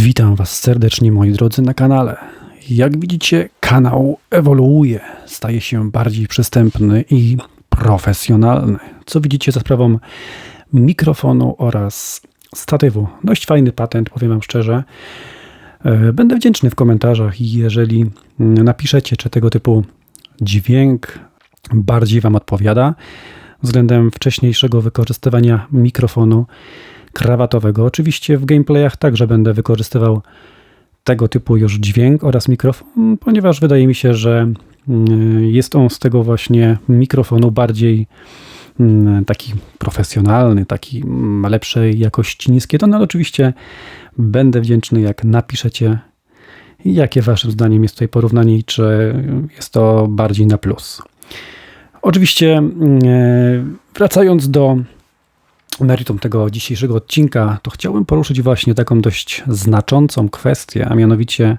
Witam Was serdecznie, moi drodzy, na kanale. Jak widzicie, kanał ewoluuje, staje się bardziej przystępny i profesjonalny. Co widzicie za sprawą mikrofonu oraz statywu. Dość fajny patent, powiem Wam szczerze. E, Będę wdzięczny w komentarzach, jeżeli napiszecie, czy tego typu dźwięk bardziej Wam odpowiada względem wcześniejszego wykorzystywania mikrofonu krawatowego. Oczywiście w gameplayach także będę wykorzystywał tego typu już dźwięk oraz mikrofon, ponieważ wydaje mi się, że mm, jest on z tego właśnie mikrofonu bardziej mm, taki profesjonalny, taki mm, lepszej jakości niskie tony, ale oczywiście będę wdzięczny, jak napiszecie, jakie waszym zdaniem jest tutaj porównanie i czy jest to bardziej na plus. Oczywiście e, wracając do meritum tego dzisiejszego odcinka, to chciałbym poruszyć właśnie taką dość znaczącą kwestię, a mianowicie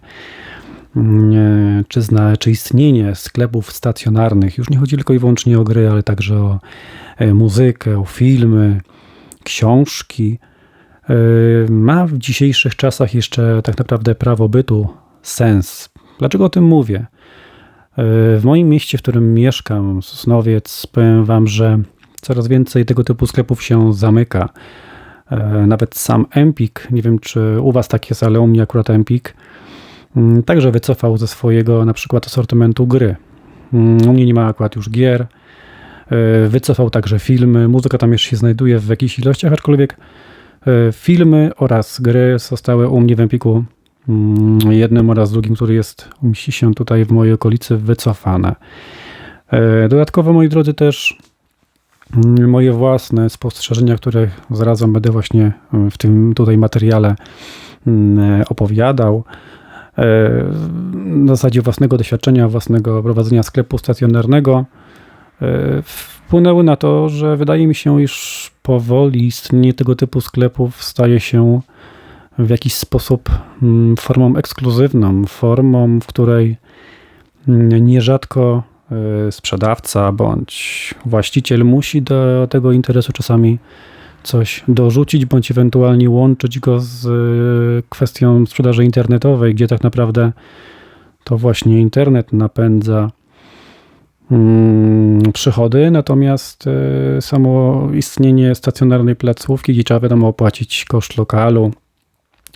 mm, e, czy, zna, czy istnienie sklepów stacjonarnych, już nie chodzi tylko i wyłącznie o gry, ale także o e, muzykę, o filmy, książki, e, ma w dzisiejszych czasach jeszcze tak naprawdę prawo bytu sens. Dlaczego o tym mówię? W moim mieście, w którym mieszkam, Sosnowiec, powiem Wam, że coraz więcej tego typu sklepów się zamyka. E, Nawet sam Empik, nie wiem czy u Was tak jest, ale u mnie akurat Empik, mm, także wycofał ze swojego na przykład asortymentu gry. Mm, U mnie nie ma akurat już gier. E, Wycofał także filmy. Muzyka tam jeszcze się znajduje w jakichś ilościach, aczkolwiek e, filmy oraz gry zostały u mnie w Empiku mm, jednym oraz drugim, który jest, mieści się tutaj w mojej okolicy, wycofane. Dodatkowo, moi drodzy, też moje własne spostrzeżenia, które zarazem będę właśnie w tym tutaj materiale mm, opowiadał. E, Na zasadzie własnego doświadczenia, własnego prowadzenia sklepu stacjonarnego e, wpłynęły na to, że wydaje mi się, iż powoli istnienie tego typu sklepów staje się w jakiś sposób mm, formą ekskluzywną, formą, w której mm, nierzadko sprzedawca bądź właściciel musi do tego interesu czasami coś dorzucić, bądź ewentualnie łączyć go z y, kwestią sprzedaży internetowej, gdzie tak naprawdę to właśnie internet napędza mm, przychody, natomiast y, samo istnienie stacjonarnej placówki, gdzie trzeba wiadomo opłacić koszt lokalu,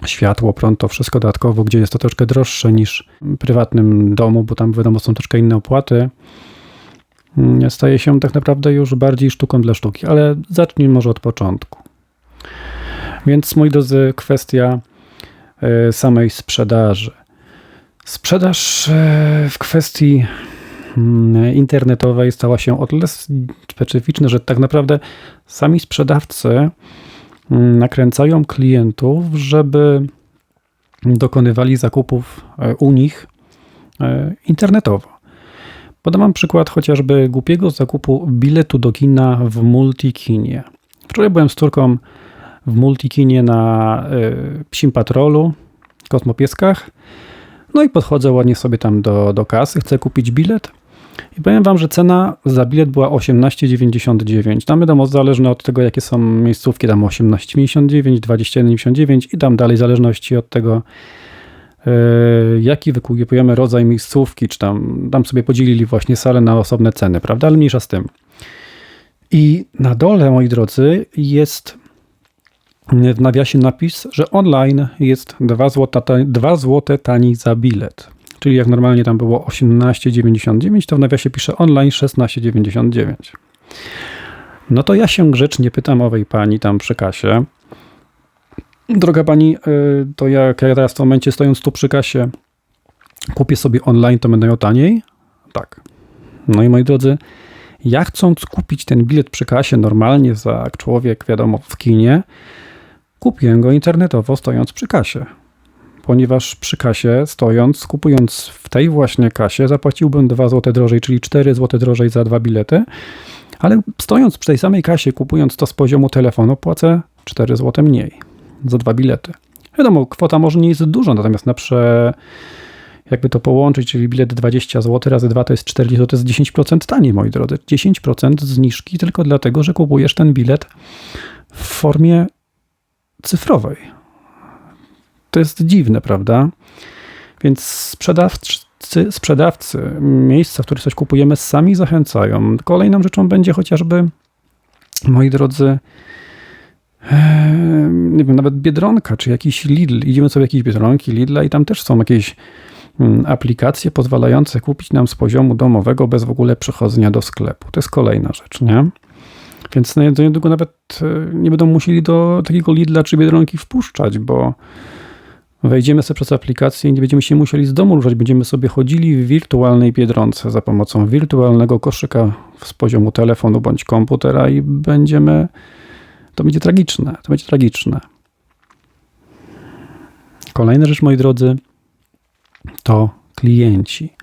światło, prąd, to wszystko dodatkowo, gdzie jest to troszkę droższe niż w prywatnym domu, bo tam wiadomo są troszkę inne opłaty, mm, staje się tak naprawdę już bardziej sztuką dla sztuki, ale zacznijmy może od początku. Więc moi drodzy, kwestia e, samej sprzedaży. Sprzedaż e, w kwestii mm, internetowej stała się o tyle specyficzna, że tak naprawdę sami sprzedawcy nakręcają klientów, żeby dokonywali zakupów e, u nich e, internetowo. Podam wam przykład chociażby głupiego zakupu biletu do kina w Multikinie. Wczoraj byłem z córką w Multikinie na y, Psim Patrolu, Kosmopieskach. No i podchodzę ładnie sobie tam do, do kasy, chcę kupić bilet. I powiem wam, że cena za bilet była 18,99. Tam wiadomo, zależne od tego, jakie są miejscówki, tam 18,99, 21,99 i tam dalej, w zależności od tego, yy, jaki wykupujemy rodzaj miejscówki, czy tam, tam sobie podzielili właśnie salę na osobne ceny, prawda? Ale mniejsza z tym. I na dole, moi drodzy, jest w nawiasie napis, że online jest 2 zł, 2 zł taniej za bilet. Czyli jak normalnie tam było 18,99, to w nawiasie pisze online 16,99. No to ja się grzecznie pytam owej pani tam przy kasie. Droga pani, y, to jak ja teraz w tym momencie stojąc tu przy kasie kupię sobie online, to będę miał taniej? Tak. No i moi drodzy, ja chcąc kupić ten bilet przy kasie normalnie za człowiek, wiadomo, w kinie, kupiłem go internetowo stojąc przy kasie. Ponieważ przy kasie stojąc, kupując w tej właśnie kasie, zapłaciłbym 2 zł drożej, czyli 4 zł drożej za dwa bilety, ale stojąc przy tej samej kasie, kupując to z poziomu telefonu, płacę 4 zł mniej za dwa bilety. Wiadomo, kwota może nie jest duża, natomiast na prze jakby to połączyć, czyli bilet 20 zł razy 2 to jest 40 zł, to jest 10% taniej, moi drodzy. 10% zniżki tylko dlatego, że kupujesz ten bilet w formie cyfrowej. To jest dziwne, prawda? Więc sprzedawcy, sprzedawcy miejsca, w których coś kupujemy, sami zachęcają. Kolejną rzeczą będzie chociażby, moi drodzy, nie wiem, nawet Biedronka, czy jakiś Lidl. Idziemy sobie jakieś Biedronki, Lidla i tam też są jakieś mm, aplikacje pozwalające kupić nam z poziomu domowego bez w ogóle przechodzenia do sklepu. To jest kolejna rzecz, nie? Więc niedługo nawet e, nie będą musieli do takiego Lidla czy Biedronki wpuszczać, bo wejdziemy sobie przez aplikację i nie będziemy się musieli z domu ruszać. Będziemy sobie chodzili w wirtualnej Biedronce za pomocą wirtualnego koszyka z poziomu telefonu bądź komputera i będziemy to będzie tragiczne. To będzie tragiczne. Kolejna rzecz, moi drodzy, to klienci.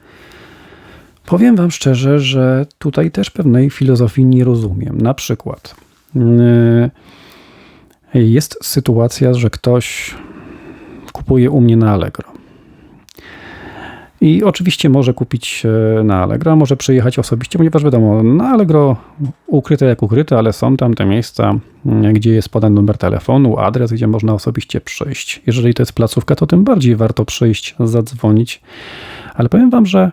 Powiem Wam szczerze, że tutaj też pewnej filozofii nie rozumiem. Na przykład yy, jest sytuacja, że ktoś kupuje u mnie na Allegro. I oczywiście może kupić e, na Allegro, może przyjechać osobiście, ponieważ wiadomo, na Allegro ukryte jak ukryte, ale są tam te miejsca, mm, gdzie jest podany numer telefonu, adres, gdzie można osobiście przyjść. Jeżeli to jest placówka, to tym bardziej warto przyjść, zadzwonić. Ale powiem Wam, że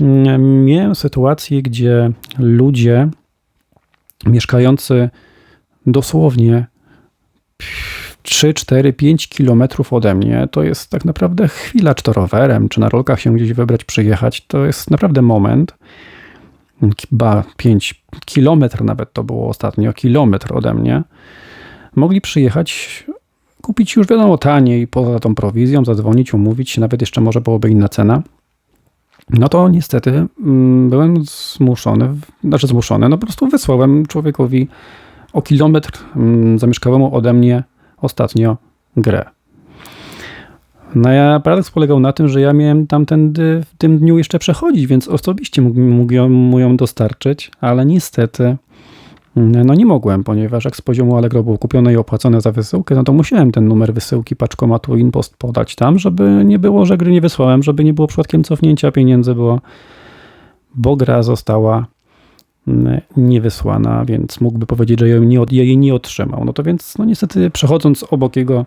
mm, miałem sytuację, gdzie ludzie mieszkający dosłownie 3, 4, 5 kilometrów ode mnie, to jest tak naprawdę chwila, czy to rowerem, czy na rolkach się gdzieś wybrać, przyjechać. To jest naprawdę moment. Ba, 5 kilometr nawet to było ostatnio, kilometr ode mnie. Mogli przyjechać, kupić już wiadomo taniej, poza tą prowizją, zadzwonić, umówić się, nawet jeszcze może byłoby inna cena. No to niestety mm, byłem zmuszony, znaczy zmuszony, no po prostu wysłałem człowiekowi o kilometr mm, zamieszkałemu ode mnie ostatnio grę. No ja paradoks polegał na tym, że ja miałem tamtędy w tym dniu jeszcze przechodzić, więc osobiście mógł ją, mu ją dostarczyć, ale niestety no nie mogłem, ponieważ jak z poziomu Allegro było kupione i opłacone za wysyłkę, no to musiałem ten numer wysyłki paczkomatu InPost podać tam, żeby nie było, że gry nie wysłałem, żeby nie było przypadkiem cofnięcia pieniędzy, bo, bo gra została niewysłana, więc mógłby powiedzieć, że jej nie, jej nie otrzymał. No to więc, no niestety, przechodząc obok jego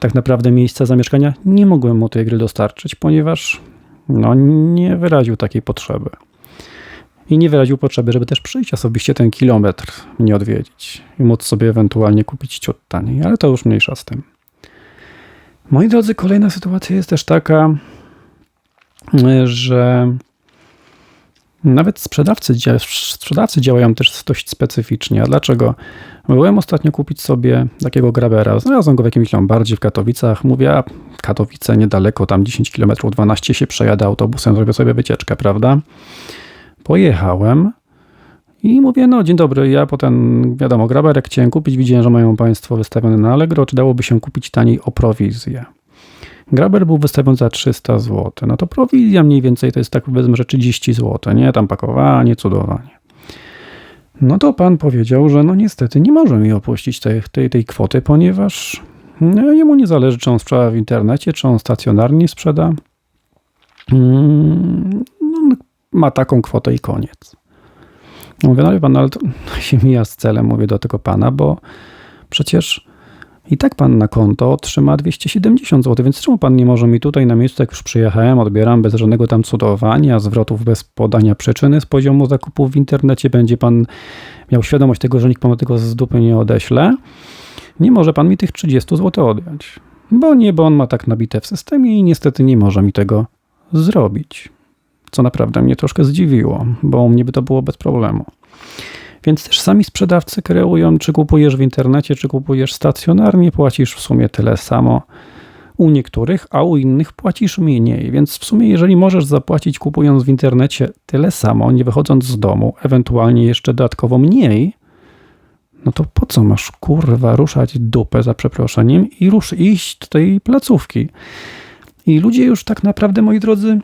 tak naprawdę miejsca zamieszkania, nie mogłem mu tej gry dostarczyć, ponieważ no, nie wyraził takiej potrzeby. I nie wyraził potrzeby, żeby też przyjść osobiście ten kilometr nie odwiedzić i móc sobie ewentualnie kupić ciut taniej, ale to już mniejsza z tym. Moi drodzy, kolejna sytuacja jest też taka, że nawet sprzedawcy, sprzedawcy działają też dość specyficznie. A dlaczego? Byłem ostatnio kupić sobie takiego grabera. Znalazłem go w jakimś Lombardzie w Katowicach. Mówię, a Katowice niedaleko, tam 10 km, 12 się przejadę autobusem, zrobię sobie wycieczkę, prawda? Pojechałem i mówię, no dzień dobry, ja potem, wiadomo, graberek chciałem kupić, widziałem, że mają Państwo wystawiony na Allegro, czy dałoby się kupić taniej o prowizję? Graber był wystawiony za 300 zł. No to prowizja mniej więcej to jest tak powiedzmy, że 30 zł, nie? Tam pakowanie, cudowanie. No to pan powiedział, że no niestety nie może mi opuścić tej, tej, tej kwoty, ponieważ no, jemu nie zależy, czy on sprzeda w internecie, czy on stacjonarnie sprzeda. Mm, no, ma taką kwotę i koniec. Mówię, no wie pan, ale to się mija z celem, mówię do tego pana, bo przecież i tak pan na konto otrzyma 270 zł, więc czemu pan nie może mi tutaj na miejscu, jak już przyjechałem, odbieram bez żadnego tam cudowania, zwrotów bez podania przyczyny z poziomu zakupów w internecie, będzie pan miał świadomość tego, że nikt panu tego z dupy nie odeśle, nie może pan mi tych 30 zł odjąć. Bo nie, bo on ma tak nabite w systemie i niestety nie może mi tego zrobić. Co naprawdę mnie troszkę zdziwiło, bo u mnie by to było bez problemu. Więc też sami sprzedawcy kreują, czy kupujesz w internecie, czy kupujesz stacjonarnie, płacisz w sumie tyle samo u niektórych, a u innych płacisz mniej. Więc w sumie, jeżeli możesz zapłacić kupując w internecie tyle samo, nie wychodząc z domu, ewentualnie jeszcze dodatkowo mniej, no to po co masz kurwa ruszać dupę za przeproszeniem i rusz iść do tej placówki? I ludzie już tak naprawdę, moi drodzy,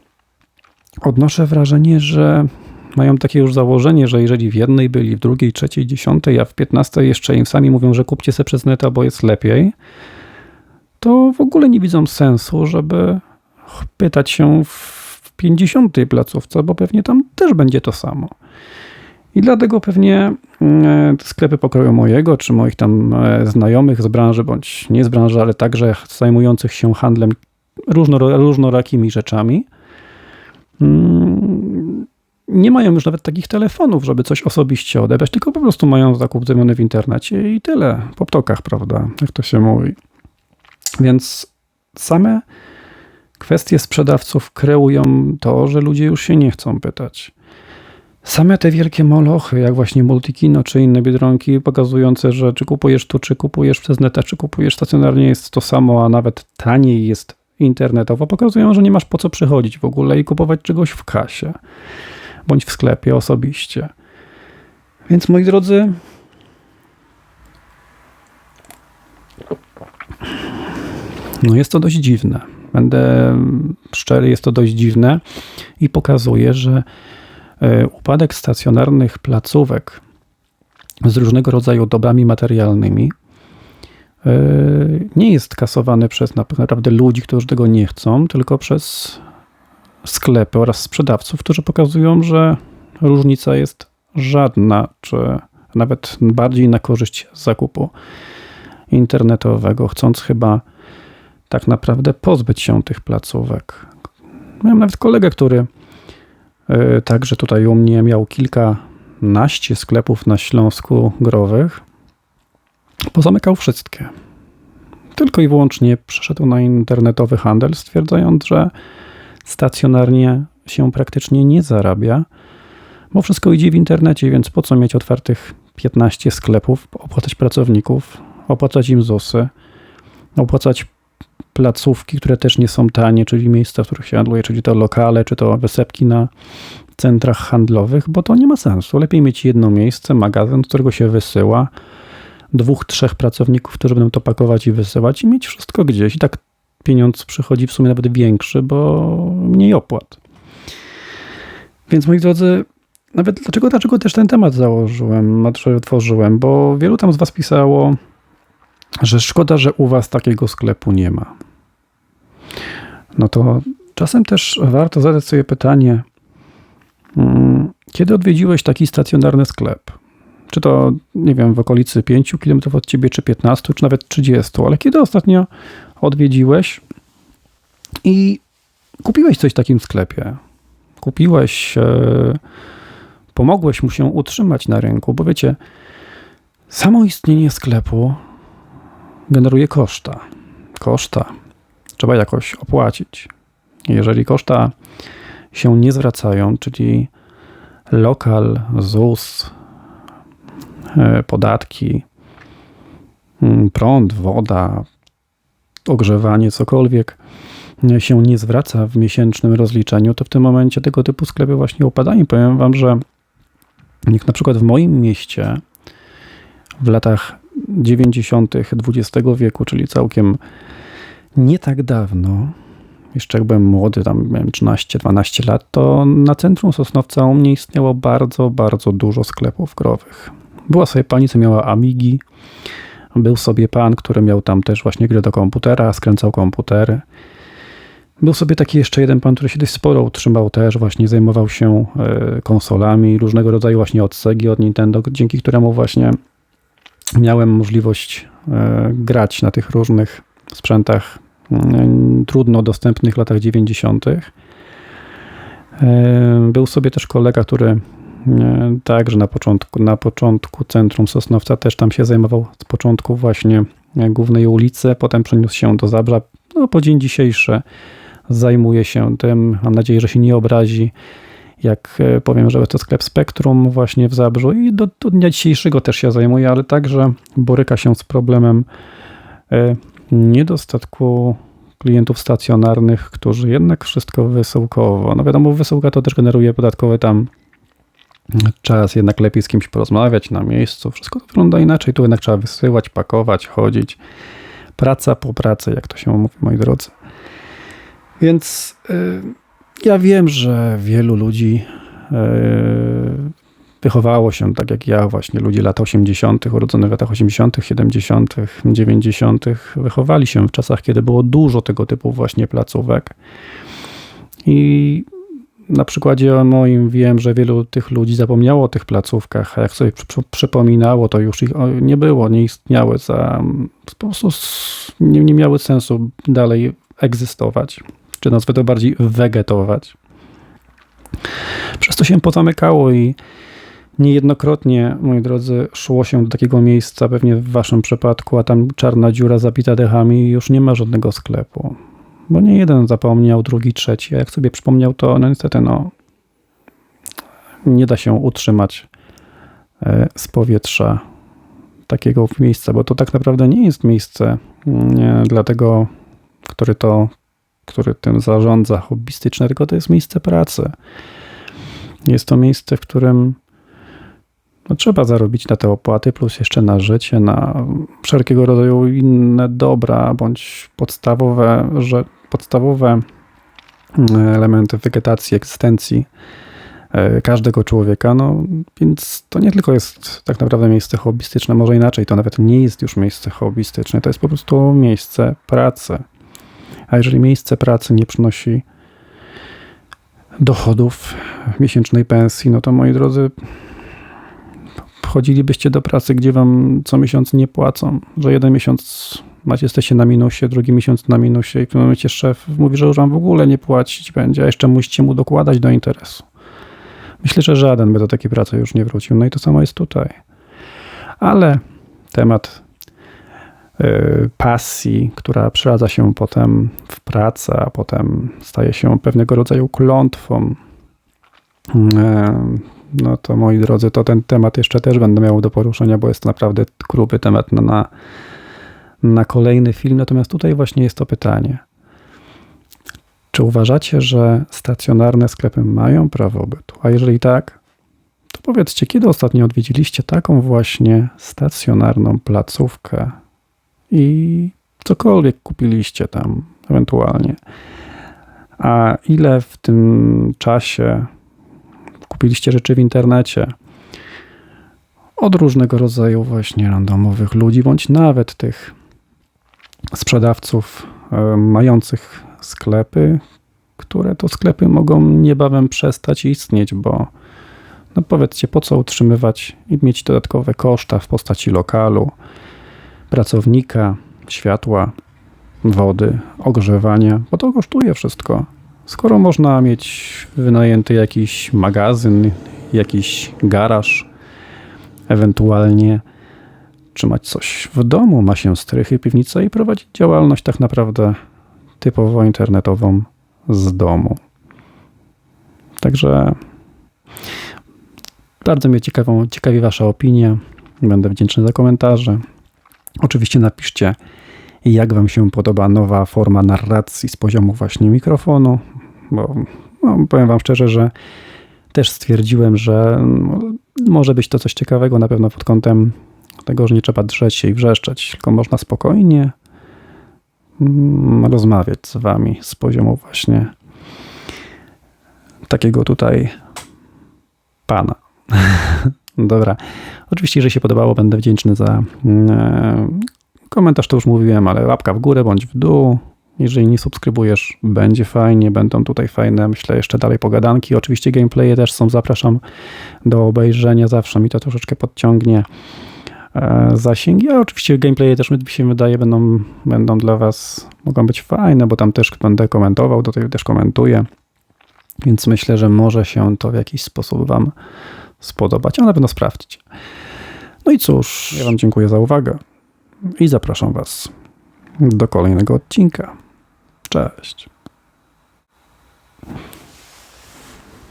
odnoszę wrażenie, że mają takie już założenie, że jeżeli w jednej byli, w drugiej, trzeciej, dziesiątej, a w piętnastej jeszcze im sami mówią, że kupcie se przez neta, bo jest lepiej, to w ogóle nie widzą sensu, żeby pytać się w pięćdziesiątej placówce, bo pewnie tam też będzie to samo. I dlatego pewnie e, sklepy pokroju mojego, czy moich tam e, znajomych z branży, bądź nie z branży, ale także zajmujących się handlem różnorakimi rzeczami, mm, nie mają już nawet takich telefonów, żeby coś osobiście odebrać, tylko po prostu mają zakup zrobiony w internecie i tyle, po ptokach, prawda, jak to się mówi. Więc same kwestie sprzedawców kreują to, że ludzie już się nie chcą pytać. Same te wielkie molochy, jak właśnie Multikino czy inne biedronki, pokazujące, że czy kupujesz tu, czy kupujesz przez neta, czy kupujesz stacjonarnie, jest to samo, a nawet taniej jest internetowo, pokazują, że nie masz po co przychodzić w ogóle i kupować czegoś w kasie bądź w sklepie osobiście. Więc moi drodzy, no jest to dość dziwne. Będę szczery, jest to dość dziwne i pokazuje, że e, upadek stacjonarnych placówek z różnego rodzaju dobrami materialnymi e, nie jest kasowany przez naprawdę ludzi, którzy tego nie chcą, tylko przez sklepy oraz sprzedawców, którzy pokazują, że różnica jest żadna, czy nawet bardziej na korzyść zakupu internetowego, chcąc chyba tak naprawdę pozbyć się tych placówek. Miałem nawet kolegę, który yy, także tutaj u mnie miał kilkanaście sklepów na Śląsku growych. Pozamykał wszystkie. Tylko i wyłącznie przeszedł na internetowy handel, stwierdzając, że stacjonarnie się praktycznie nie zarabia, bo wszystko idzie w internecie, więc po co mieć otwartych 15 sklepów, opłacać pracowników, opłacać im ZUSy, opłacać placówki, które też nie są tanie, czyli miejsca, w których się handluje, czyli to lokale, czy to wysepki na centrach handlowych, bo to nie ma sensu. Lepiej mieć jedno miejsce, magazyn, do którego się wysyła, dwóch, trzech pracowników, którzy będą to pakować i wysyłać i mieć wszystko gdzieś. I tak pieniądz przychodzi w sumie nawet większy, bo mniej opłat. Więc moi drodzy, nawet dlaczego, dlaczego też ten temat założyłem, znaczy otworzyłem, bo wielu tam z Was pisało, że szkoda, że u Was takiego sklepu nie ma. No to czasem też warto zadać sobie pytanie, mm, kiedy odwiedziłeś taki stacjonarny sklep? Czy to, nie wiem, w okolicy 5 km od ciebie, czy 15, czy nawet 30, ale kiedy ostatnio odwiedziłeś i kupiłeś coś w takim sklepie? Kupiłeś, e, pomogłeś mu się utrzymać na rynku, bo wiecie, samo istnienie sklepu generuje koszta. Koszta trzeba jakoś opłacić. Jeżeli koszta się nie zwracają, czyli lokal, ZUS, e, podatki, mm, prąd, woda, ogrzewanie, cokolwiek się nie zwraca w miesięcznym rozliczeniu, to w tym momencie tego typu sklepy właśnie upadają. Powiem Wam, że jak na przykład w moim mieście w latach 90. XX wieku, czyli całkiem nie tak dawno, jeszcze jak byłem młody, tam miałem 13-12 lat, to na centrum Sosnowca u mnie istniało bardzo, bardzo dużo sklepów growych. Była sobie pani, co miała Amigi, był sobie pan, który miał tam też właśnie grę do komputera, skręcał komputery. Był sobie taki jeszcze jeden pan, który się dość sporo utrzymał też, właśnie zajmował się e, konsolami, różnego rodzaju właśnie od od Nintendo, dzięki któremu właśnie miałem możliwość e, grać na tych różnych sprzętach mm, trudno dostępnych w latach 90. E, był sobie też kolega, który Także na początku, na początku centrum Sosnowca też tam się zajmował z początku właśnie głównej ulicy, potem przeniósł się do Zabrza. No, po dzień dzisiejszy zajmuje się tym. Mam nadzieję, że się nie obrazi, jak e, powiem, że to sklep Spektrum właśnie w Zabrzu i do, do dnia dzisiejszego też się zajmuje, ale także boryka się z problemem e, niedostatku klientów stacjonarnych, którzy jednak wszystko wysyłkowo. No wiadomo, wysyłka to też generuje podatkowe tam czas jednak lepiej z kimś porozmawiać na miejscu. Wszystko wygląda inaczej. Tu jednak trzeba wysyłać, pakować, chodzić. Praca po pracy, jak to się mówi, moi drodzy. Więc yy, ja wiem, że wielu ludzi yy, wychowało się tak jak ja, właśnie ludzie lat 80., urodzone w latach 80., 70., 90., wychowali się w czasach, kiedy było dużo tego typu właśnie placówek. I na przykładzie moim wiem, że wielu tych ludzi zapomniało o tych placówkach, a jak sobie przy, przypominało, to już ich nie było, nie istniały, za, po prostu nie, nie miały sensu dalej egzystować, czy nazwę to bardziej wegetować. Przez to się pozamykało i Niejednokrotnie, moi drodzy, szło się do takiego miejsca, pewnie w waszym przypadku, a tam czarna dziura zapita dechami i już nie ma żadnego sklepu. Bo nie jeden zapomniał, drugi, trzeci, a jak sobie przypomniał, to no niestety, no, nie da się utrzymać e, z powietrza takiego miejsca, bo to tak naprawdę nie jest miejsce nie, dla tego, który to, który tym zarządza hobbystyczne, tylko to jest miejsce pracy. Jest to miejsce, w którym no, trzeba zarobić na te opłaty, plus jeszcze na życie, na wszelkiego rodzaju inne dobra, bądź podstawowe, że podstawowe mm, elementy wegetacji, egzystencji e, każdego człowieka. No, więc to nie tylko jest tak naprawdę miejsce hobbystyczne, może inaczej, to nawet nie jest już miejsce hobbystyczne, to jest po prostu miejsce pracy. A jeżeli miejsce pracy nie przynosi dochodów miesięcznej pensji, no to moi drodzy, wchodzilibyście do pracy, gdzie wam co miesiąc nie płacą, że jeden miesiąc macie, jesteście na minusie, drugi miesiąc na minusie i w tym momencie szef mówi, że już wam w ogóle nie płacić będzie, a jeszcze musicie mu dokładać do interesu. Myślę, że żaden by do takiej pracy już nie wrócił. No i to samo jest tutaj. Ale temat y, pasji, która przeradza się potem w pracę, a potem staje się pewnego rodzaju klątwą, y, no to moi drodzy, to ten temat jeszcze też będę miał do poruszenia, bo jest naprawdę gruby temat na, na, na kolejny film. Natomiast tutaj właśnie jest to pytanie. Czy uważacie, że stacjonarne sklepy mają prawo bytu? A jeżeli tak, to powiedzcie, kiedy ostatnio odwiedziliście taką właśnie stacjonarną placówkę i cokolwiek kupiliście tam ewentualnie? A ile w tym czasie kupiliście rzeczy w internecie od różnego rodzaju właśnie randomowych ludzi, bądź nawet tych sprzedawców e, mających sklepy, które to sklepy mogą niebawem przestać istnieć, bo no powiedzcie, po co utrzymywać i mieć dodatkowe koszta w postaci lokalu, pracownika, światła, wody, ogrzewania, bo to kosztuje wszystko. Skoro można mieć wynajęty jakiś magazyn, jakiś garaż, ewentualnie trzymać coś w domu, ma się strychy, piwnicę i prowadzić działalność tak naprawdę typowo internetową z domu. Także bardzo mnie ciekawą, ciekawi Wasza opinia. Będę wdzięczny za komentarze. Oczywiście napiszcie, jak Wam się podoba nowa forma narracji z poziomu właśnie mikrofonu, bo no, powiem Wam szczerze, że też stwierdziłem, że no, może być to coś ciekawego na pewno pod kątem tego, że nie trzeba drzeć się i wrzeszczeć, tylko można spokojnie mm, rozmawiać z Wami z poziomu właśnie takiego tutaj pana. Dobra. Oczywiście, jeżeli się podobało, będę wdzięczny za mm, komentarz, to już mówiłem, ale łapka w górę bądź w dół. Jeżeli nie subskrybujesz, będzie fajnie, będą tutaj fajne, myślę, jeszcze dalej pogadanki. Oczywiście gameplaye też są, zapraszam do obejrzenia, zawsze mi to troszeczkę podciągnie zasięgi, a oczywiście gameplaye też mi się wydaje będą, będą dla Was, mogą być fajne, bo tam też będę komentował, tutaj też komentuję, więc myślę, że może się to w jakiś sposób Wam spodobać, a na pewno sprawdzić. No i cóż, ja Wam dziękuję za uwagę i zapraszam Was do kolejnego odcinka. Cześć.